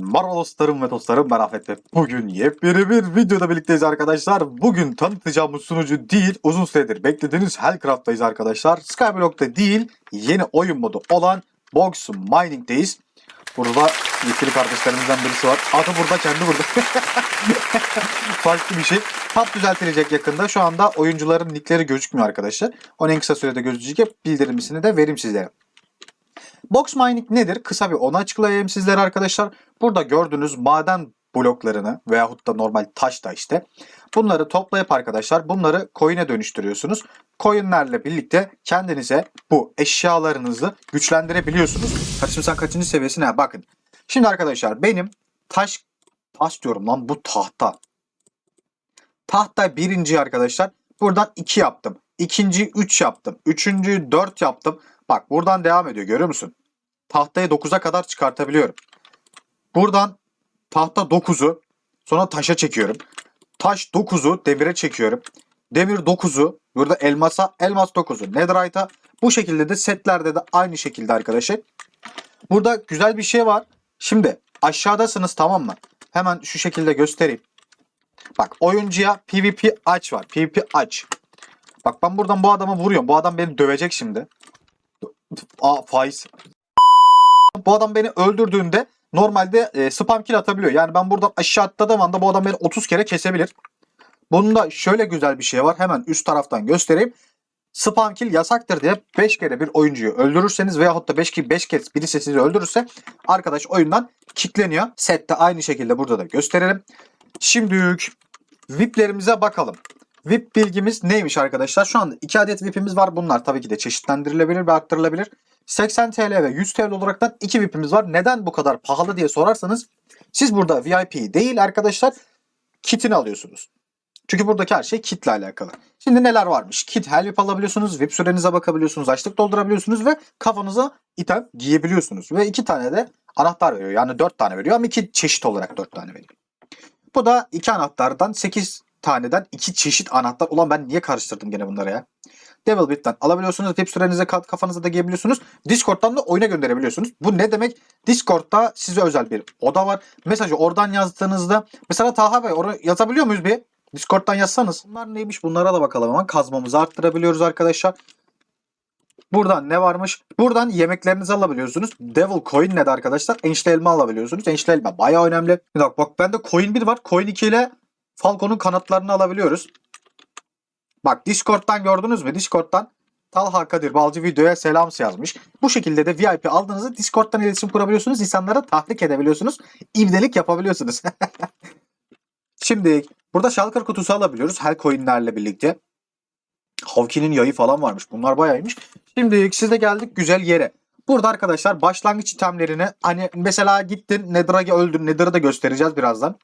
Merhaba dostlarım ve dostlarım ben Afet ve bugün yepyeni bir videoda birlikteyiz arkadaşlar. Bugün tanıtacağımız sunucu değil uzun süredir beklediğiniz Hellcraft'tayız arkadaşlar. Skyblock'ta değil yeni oyun modu olan Box Mining'deyiz. Burada yetkili kardeşlerimizden birisi var. Adı burada kendi burada. Farklı bir şey. Tab düzeltilecek yakında. Şu anda oyuncuların nickleri gözükmüyor arkadaşlar. Onu en kısa sürede gözükecek. Bildirimini de vereyim sizlere. Box mining nedir? Kısa bir onu açıklayayım sizlere arkadaşlar. Burada gördüğünüz maden bloklarını veyahut da normal taş da işte. Bunları toplayıp arkadaşlar bunları coin'e dönüştürüyorsunuz. Coin'lerle birlikte kendinize bu eşyalarınızı güçlendirebiliyorsunuz. Kardeşim sen kaçıncı seviyesine? Bakın. Şimdi arkadaşlar benim taş taş diyorum lan bu tahta. Tahta birinci arkadaşlar. Buradan 2 yaptım. İkinci 3 yaptım. Üçüncüyü 4 yaptım. Bak buradan devam ediyor görüyor musun? Tahtayı 9'a kadar çıkartabiliyorum. Buradan tahta 9'u sonra taşa çekiyorum. Taş 9'u demire çekiyorum. Demir 9'u burada elmasa elmas 9'u netherite'a bu şekilde de setlerde de aynı şekilde arkadaşlar. Burada güzel bir şey var. Şimdi aşağıdasınız tamam mı? Hemen şu şekilde göstereyim. Bak oyuncuya PvP aç var. PvP aç. Bak ben buradan bu adamı vuruyorum. Bu adam beni dövecek şimdi. Aa faiz. Bu adam beni öldürdüğünde normalde e, spam kill atabiliyor. Yani ben buradan aşağı atladığım anda bu adam beni 30 kere kesebilir. Bunda şöyle güzel bir şey var. Hemen üst taraftan göstereyim. Spam kill yasaktır diye 5 kere bir oyuncuyu öldürürseniz veyahut da 5 ki 5 kez birisi sizi öldürürse arkadaş oyundan kickleniyor. Sette aynı şekilde burada da gösterelim. Şimdi VIP'lerimize bakalım. VIP bilgimiz neymiş arkadaşlar? Şu anda 2 adet VIP'imiz var. Bunlar tabii ki de çeşitlendirilebilir ve arttırılabilir. 80 TL ve 100 TL olaraktan 2 VIP'imiz var. Neden bu kadar pahalı diye sorarsanız siz burada VIP değil arkadaşlar kitini alıyorsunuz. Çünkü buradaki her şey kitle alakalı. Şimdi neler varmış? Kit hell VIP alabiliyorsunuz, VIP sürenize bakabiliyorsunuz, açlık doldurabiliyorsunuz ve kafanıza item giyebiliyorsunuz. Ve iki tane de anahtar veriyor. Yani dört tane veriyor ama iki çeşit olarak dört tane veriyor. Bu da iki anahtardan 8 taneden iki çeşit anahtar. Ulan ben niye karıştırdım gene bunları ya? Devil Bit'ten alabiliyorsunuz. VIP sürenize ka- kafanıza da giyebiliyorsunuz. Discord'dan da oyuna gönderebiliyorsunuz. Bu ne demek? Discord'da size özel bir oda var. Mesajı oradan yazdığınızda mesela Taha Bey oraya yazabiliyor muyuz bir? Discord'dan yazsanız. Bunlar neymiş? Bunlara da bakalım ama kazmamızı arttırabiliyoruz arkadaşlar. Buradan ne varmış? Buradan yemeklerinizi alabiliyorsunuz. Devil Coin ne de arkadaşlar? Enişte elma alabiliyorsunuz. Enişte elma bayağı önemli. Bir bak bende Coin 1 var. Coin 2 ile Falcon'un kanatlarını alabiliyoruz. Bak Discord'dan gördünüz mü? Discord'dan Talha Kadir Balcı videoya selam yazmış. Bu şekilde de VIP aldığınızda Discord'dan iletişim kurabiliyorsunuz. İnsanlara tahrik edebiliyorsunuz. İvdelik yapabiliyorsunuz. Şimdi burada Shulker kutusu alabiliyoruz. Hell coin'lerle birlikte. Hawkeye'nin yayı falan varmış. Bunlar bayağıymış. Şimdi size geldik güzel yere. Burada arkadaşlar başlangıç itemlerini hani mesela gittin Nether'a öldün. Nether'ı da göstereceğiz birazdan.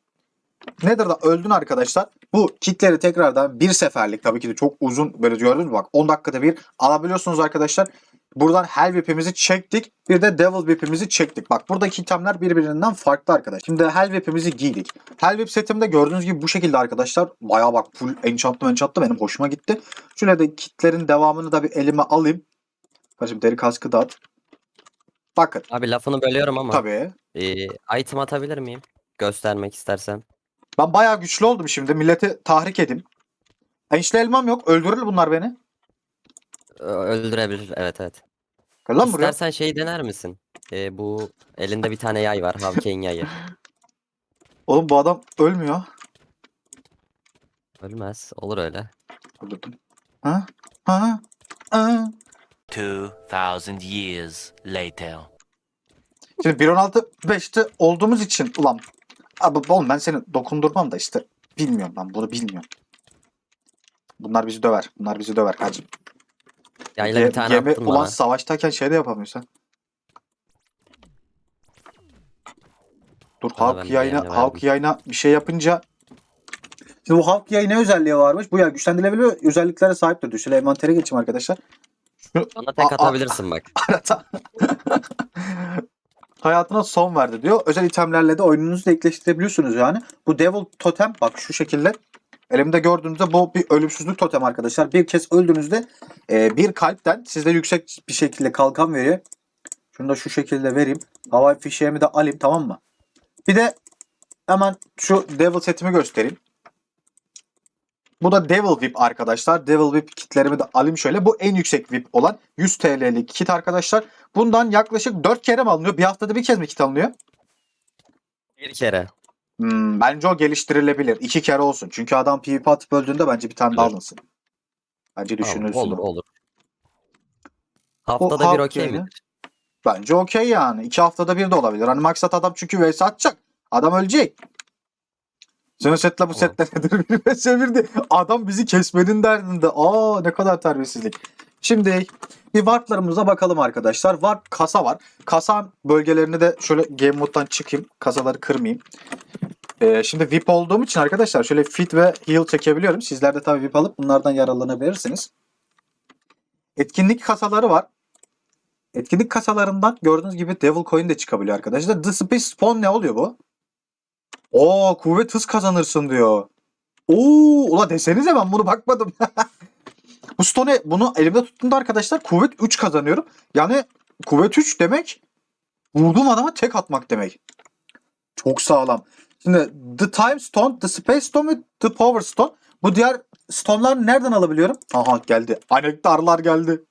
Nether'da öldün arkadaşlar. Bu kitleri tekrardan bir seferlik tabii ki de çok uzun böyle gördünüz mü bak 10 dakikada bir alabiliyorsunuz arkadaşlar. Buradan Hell Whip'imizi çektik. Bir de Devil Whip'imizi çektik. Bak buradaki itemler birbirinden farklı arkadaşlar. Şimdi Hell Whip'imizi giydik. Hell Whip setimde gördüğünüz gibi bu şekilde arkadaşlar. Bayağı bak full enchantlı enchantlı benim hoşuma gitti. Şöyle de kitlerin devamını da bir elime alayım. Kardeşim deri kaskı da at. Bakın Abi lafını bölüyorum ama. tabii. Ee, item atabilir miyim? Göstermek istersen. Ben bayağı güçlü oldum şimdi. Milleti tahrik edeyim. Enişte elmam yok. Öldürür bunlar beni. Ö- Öldürebilir. Evet evet. Gel lan buraya. İstersen şeyi dener misin? Ee, bu elinde bir tane yay var. Havkeyin yayı. Oğlum bu adam ölmüyor. Ölmez. Olur öyle. Öldürdüm. Ha? Ha? Ha? 2,000 years later. Şimdi 1.16 5'te olduğumuz için ulan abi oğlum ben seni dokundurmam da işte bilmiyorum ben bunu bilmiyorum. Bunlar bizi döver. Bunlar bizi döver kardeşim. Yayla Ge- bir tane gemi, attın ulan bana. savaştayken şey de yapamıyorsun. Dur Bana halk ben de yayına yani halk verdim. yayına bir şey yapınca Şimdi bu halk yayına özelliği varmış. Bu ya güçlendirilebilir özelliklere sahiptir. diyor. Şöyle envantere geçeyim arkadaşlar. Bana tek Aa, atabilirsin bak. arada hayatına son verdi diyor. Özel itemlerle de oyununuzu da ekleştirebiliyorsunuz yani. Bu Devil Totem bak şu şekilde. Elimde gördüğünüzde bu bir ölümsüzlük totem arkadaşlar. Bir kez öldüğünüzde e, bir kalpten sizde yüksek bir şekilde kalkan veriyor. Şunu da şu şekilde vereyim. Havai fişeğimi de alayım tamam mı? Bir de hemen şu Devil setimi göstereyim. Bu da Devil Whip arkadaşlar. Devil Whip kitlerimi de alayım şöyle. Bu en yüksek Whip olan 100 TL'lik kit arkadaşlar. Bundan yaklaşık 4 kere mi alınıyor? Bir haftada bir kez mi kit alınıyor? Bir kere. Hmm, bence o geliştirilebilir. İki kere olsun. Çünkü adam PvP atıp öldüğünde bence bir tane daha alınsın. Bence Tamam, düşünülsün. olur o. olur. Haftada bir halk okey midir? Bence okey yani. İki haftada bir de olabilir. Hani maksat adam çünkü vs atacak. Adam ölecek. Sen setle bu setle nedir bir vs birdi. Adam bizi kesmenin derdinde. Aa ne kadar terbiyesizlik. Şimdi bir warplarımıza bakalım arkadaşlar. Warp kasa var. Kasan bölgelerini de şöyle game mode'dan çıkayım. Kasaları kırmayayım. Ee, şimdi VIP olduğum için arkadaşlar şöyle fit ve heal çekebiliyorum. Sizler de tabii VIP alıp bunlardan yararlanabilirsiniz. Etkinlik kasaları var. Etkinlik kasalarından gördüğünüz gibi Devil Coin de çıkabiliyor arkadaşlar. The Space Spawn ne oluyor bu? Oo kuvvet hız kazanırsın diyor. Oo ula desenize ben bunu bakmadım. bu stone bunu elimde tuttuğumda arkadaşlar kuvvet 3 kazanıyorum. Yani kuvvet 3 demek vurduğum adama tek atmak demek. Çok sağlam. Şimdi The Time Stone, The Space Stone ve The Power Stone. Bu diğer stone'ları nereden alabiliyorum? Aha geldi. Anektarlar geldi.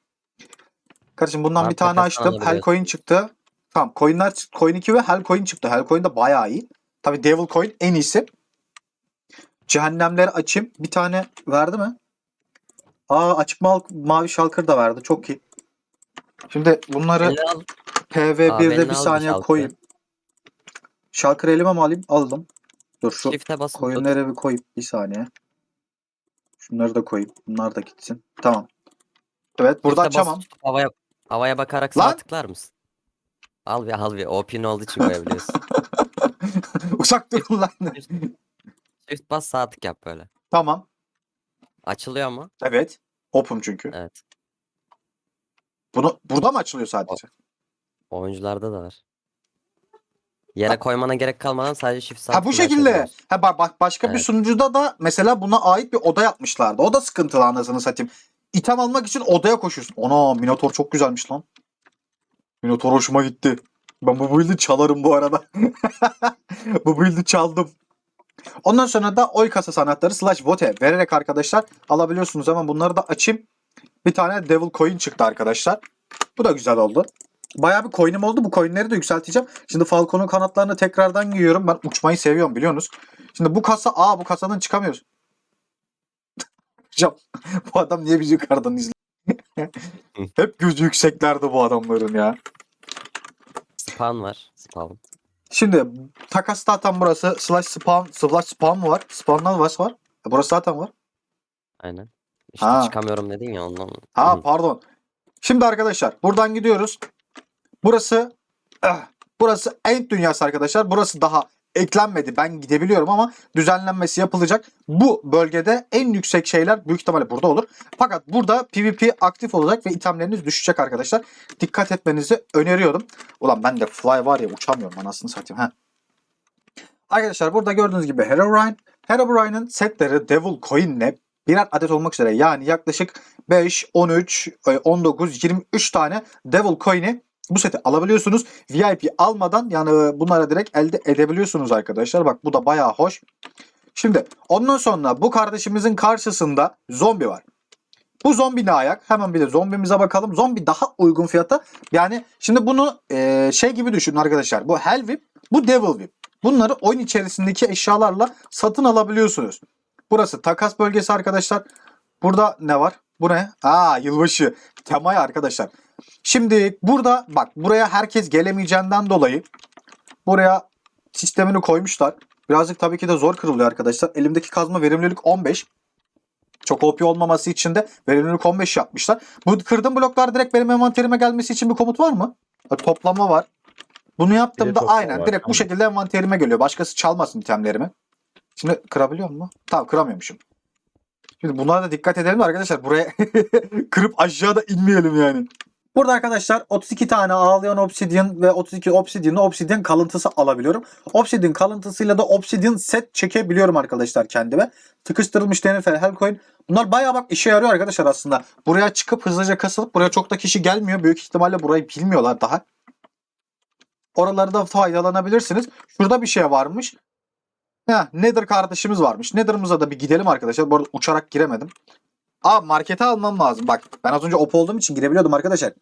Kardeşim bundan Var, bir tane açtım. Hell alabiliyorsun. Coin çıktı. Tamam coinler, coin 2 ve Hell Coin çıktı. Hell Coin de bayağı iyi. Tabi Devil Coin en iyisi. Cehennemleri açayım. Bir tane verdi mi? Aa açık mal, mavi şalkır da verdi. Çok iyi. Şimdi bunları Elini al. Aa, PV1'de benim bir saniye şalkırı. koyayım. Şalkır elime mi alayım? Aldım. Dur şu basıp koyunları bir koyayım. Bir saniye. Şunları da koyayım. Bunlar da gitsin. Tamam. Evet burada Shift'e basıp açamam. tutup Havaya, havaya bakarak Lan! sağ tıklar mısın? Al bir al bir. OP'nin olduğu için koyabiliyorsun. Uzak durun lan. Shift bas sağ tık yap böyle. tamam. Açılıyor mu? Evet. Open çünkü. Evet. Bunu burada mı açılıyor sadece? Oyuncularda da var. Yere koymana gerek kalmadan sadece shift sağ Ha bu tıkla şekilde. açabiliyorsun. Ha bak bak başka bir Evet. sunucuda da mesela buna ait bir oda yapmışlardı. O da sıkıntılı anasını satayım. İtem almak için odaya koşuyorsun. Ona Minotaur çok güzelmiş lan. Minotaur hoşuma gitti. Ben bu build'i çalarım bu arada. bu build'i çaldım. Ondan sonra da oy kasa sanatları slash vote vererek arkadaşlar alabiliyorsunuz. Hemen bunları da açayım. Bir tane Devil Coin çıktı arkadaşlar. Bu da güzel oldu. Bayağı bir coin'im oldu. Bu coin'leri de yükselteceğim. Şimdi Falcon'un kanatlarını tekrardan giyiyorum. Ben uçmayı seviyorum biliyorsunuz. Şimdi bu kasa, aa bu kasadan çıkamıyoruz. Hocam bu adam niye bizi yukarıdan izliyor? Hep gözü yükseklerde bu adamların ya. Spawn var. Spawn. Şimdi takas zaten burası. Slash spawn, slash spawn var? Spawn'dan var var. E, burası zaten var. Aynen. İşte Ha. çıkamıyorum dedin ya ondan. Ha Hı. pardon. Şimdi arkadaşlar buradan gidiyoruz. Burası ah, burası End dünyası arkadaşlar. Burası daha eklenmedi. Ben gidebiliyorum ama düzenlenmesi yapılacak. Bu bölgede en yüksek şeyler büyük ihtimalle burada olur. Fakat burada PvP aktif olacak ve itemleriniz düşecek arkadaşlar. Dikkat etmenizi öneriyorum. Ulan ben de fly var ya uçamıyorum anasını satayım. ha. Arkadaşlar burada gördüğünüz gibi Herobrine. Herobrine'ın setleri Devil Coin'le birer adet olmak üzere yani yaklaşık 5, 13, e, 19, 23 tane Devil Coin'i bu seti alabiliyorsunuz. VIP almadan yani e, bunlara direkt elde edebiliyorsunuz arkadaşlar. Bak bu da bayağı hoş. Şimdi ondan sonra bu kardeşimizin karşısında zombi var. Bu zombi ne ayak? Hemen bir de zombimize bakalım. Zombi daha uygun fiyata. Yani şimdi bunu e, şey gibi düşünün arkadaşlar. Bu Hell Whip, bu Devil Whip. Bunları oyun içerisindeki eşyalarla satın alabiliyorsunuz. Burası takas bölgesi arkadaşlar. Burada ne var? Bu ne? Aa yılbaşı. Temaya arkadaşlar. Şimdi burada bak buraya herkes gelemeyeceğinden dolayı buraya sistemini koymuşlar. Birazcık tabii ki de zor kırılıyor arkadaşlar. Elimdeki kazma verimlilik 15. Çok OP olmaması için de verimlilik 15 yapmışlar. Bu kırdığım bloklar direkt benim envanterime gelmesi için bir komut var mı? Toplama var. Bunu yaptığımda aynen var, direkt bu şekilde envanterime geliyor. Başkası çalmasın itemlerimi. Şimdi kırabiliyor mu? Tamam kıramıyormuşum. Şimdi bunlara da dikkat edelim de arkadaşlar. Buraya kırıp aşağıda inmeyelim yani. Burada arkadaşlar 32 tane ağlayan obsidian ve 32 obsidian'lı obsidian kalıntısı alabiliyorum. Obsidian kalıntısıyla da obsidian set çekebiliyorum arkadaşlar kendime. Tıkıştırılmış falan Hellcoin. Bunlar bayağı bak işe yarıyor arkadaşlar aslında. Buraya çıkıp hızlıca kasılıp buraya çok da kişi gelmiyor. Büyük ihtimalle burayı bilmiyorlar daha. Oralarda faydalanabilirsiniz. Şurada bir şey varmış. Heh, Nether kardeşimiz varmış. Nether'ımıza da bir gidelim arkadaşlar. Bu arada uçarak giremedim. Aa markete almam lazım. Bak ben az önce op olduğum için girebiliyordum arkadaşlar.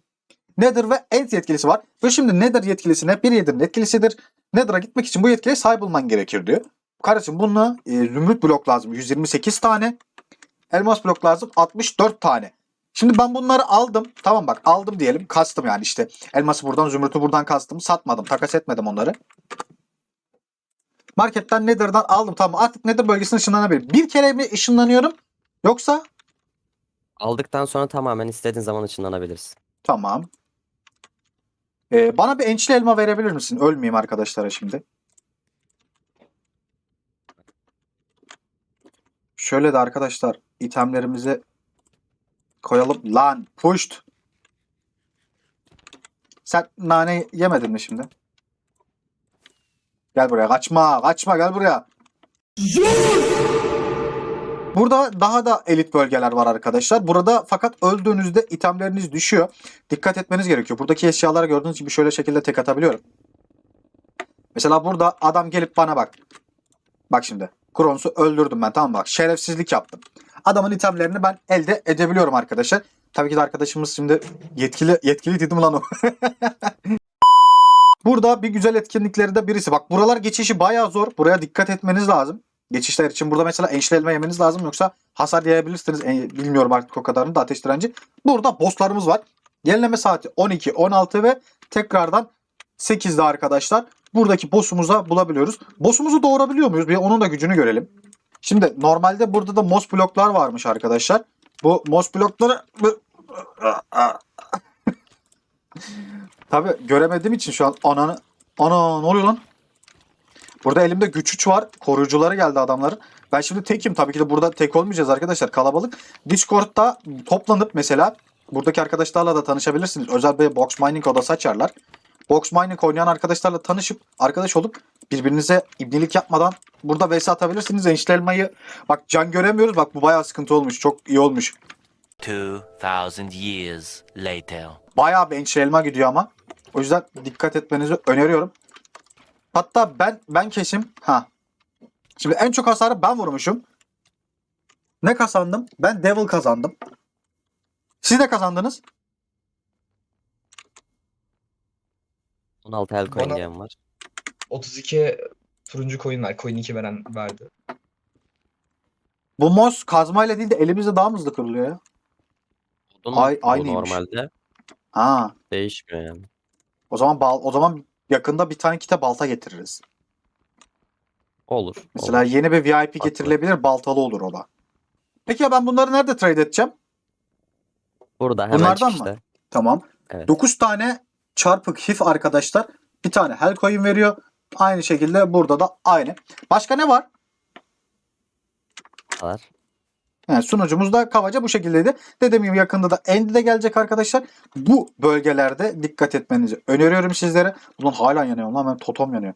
Nether ve End yetkilisi var. Ve şimdi Nether yetkilisine bir Nether'ın yetkilisidir. Nether'a gitmek için bu yetkiye sahip olman gerekir diyor. Kardeşim bununla e, zümrüt blok lazım 128 tane. Elmas blok lazım 64 tane. Şimdi ben bunları aldım. Tamam bak aldım diyelim. Kastım yani işte. Elması buradan zümrütü buradan kastım. Satmadım. Takas etmedim onları. Marketten Nether'dan aldım. Tamam artık Nether bölgesine ışınlanabilirim. Bir kere mi ışınlanıyorum? Yoksa? Aldıktan sonra tamamen istediğin zaman ışınlanabilirsin. Tamam. Ee, bana bir ençli elma verebilir misin? Ölmeyeyim arkadaşlara şimdi. Şöyle de arkadaşlar itemlerimizi koyalım. Lan pushed. Sen nane yemedin mi şimdi? Gel buraya kaçma kaçma gel buraya. Burada daha da elit bölgeler var arkadaşlar. Burada fakat öldüğünüzde itemleriniz düşüyor. Dikkat etmeniz gerekiyor. Buradaki eşyalara gördüğünüz gibi şöyle şekilde tek atabiliyorum. Mesela burada adam gelip bana bak. Bak şimdi. Krons'u öldürdüm ben tamam? Bak şerefsizlik yaptım. Adamın itemlerini ben elde edebiliyorum arkadaşlar. Tabii ki de arkadaşımız şimdi yetkili yetkili dedim lan o. Burada bir güzel etkinlikleri de birisi. Bak buralar geçişi bayağı zor. Buraya dikkat etmeniz lazım. Geçişler için burada mesela enşli elma yemeniz lazım yoksa hasar yiyebilirsiniz. Bilmiyorum artık o kadarını da ateş direnci. Burada bosslarımız var. Yenileme saati 12, 16 ve tekrardan 8'de arkadaşlar. Buradaki boss'umuza bulabiliyoruz. Boss'umuzu doğurabiliyor muyuz? Bir onun da gücünü görelim. Şimdi normalde burada da moss bloklar varmış arkadaşlar. Bu moss blokları Tabi göremediğim için şu an ananı ana ne oluyor lan? Burada elimde güç 3 var. Koruyucuları geldi adamların. Ben şimdi tekim. Tabii ki de burada tek olmayacağız arkadaşlar. Kalabalık. Discord'da toplanıp mesela buradaki arkadaşlarla da tanışabilirsiniz. Özel bir box mining odası açarlar. Box mining oynayan arkadaşlarla tanışıp arkadaş olup birbirinize ibnelik yapmadan burada vs atabilirsiniz. Enişte elmayı bak can göremiyoruz. Bak bu bayağı sıkıntı olmuş. Çok iyi olmuş. 2,000 years later. Bayağı bir enişte elma gidiyor ama. O yüzden dikkat etmenizi öneriyorum. Hatta ben ben kesim. Ha. Şimdi en çok hasarı ben vurmuşum. Ne kazandım? Ben Devil kazandım. Siz ne kazandınız? 16 el coin Bana- diyen var. 32 turuncu coin var. Coin 2 veren verdi. Bu mos kazmayla değil de elimizde daha mı hızlı kırılıyor ya? Odun Ay- bu aynıymış. normalde. Ha. Değişmiyor yani. O zaman bal o zaman yakında bir tane kite balta getiririz. Olur. Mesela olur. yeni bir VIP Haklı. getirilebilir baltalı olur o da. Peki ya ben bunları nerede trade edeceğim? Burada hemen Bunlardan mı? çıkışta. Tamam. Evet. 9 tane çarpık hif arkadaşlar. Bir tane hell coin veriyor. Aynı şekilde burada da aynı. Başka ne var? var. Yani sunucumuz da kabaca bu şekildeydi. Dediğim gibi yakında da Endi de gelecek arkadaşlar. Bu bölgelerde dikkat etmenizi öneriyorum sizlere. Bunun hala yanıyor lan. Benim totom yanıyor.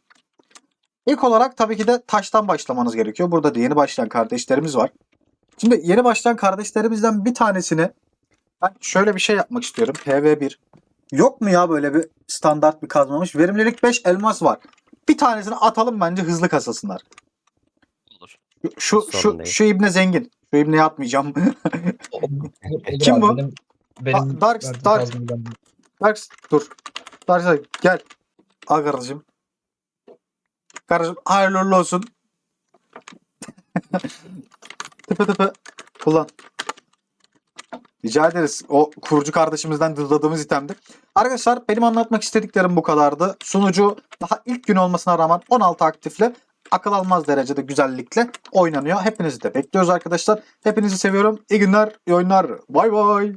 İlk olarak tabii ki de taştan başlamanız gerekiyor. Burada da yeni başlayan kardeşlerimiz var. Şimdi yeni başlayan kardeşlerimizden bir tanesini ben şöyle bir şey yapmak istiyorum. PV1. Yok mu ya böyle bir standart bir kazmamış? Verimlilik 5 elmas var. Bir tanesini atalım bence hızlı kasasınlar. Olur. Şu Sorun şu değil. şu ibne zengin. Şu ibneye atmayacağım. O- olur Kim bu? Benim, benim verdiğim ben- Darks dur. Darks gel. Al kardeşim. Kardeşim hayırlı uğurlu olsun. tıpı tıpı kullan. Rica ederiz. O kurucu kardeşimizden dızladığımız itemdi. Arkadaşlar benim anlatmak istediklerim bu kadardı. Sunucu daha ilk gün olmasına rağmen 16 aktifle akıl almaz derecede güzellikle oynanıyor. Hepinizi de bekliyoruz arkadaşlar. Hepinizi seviyorum. İyi günler, iyi oyunlar. Bay bay.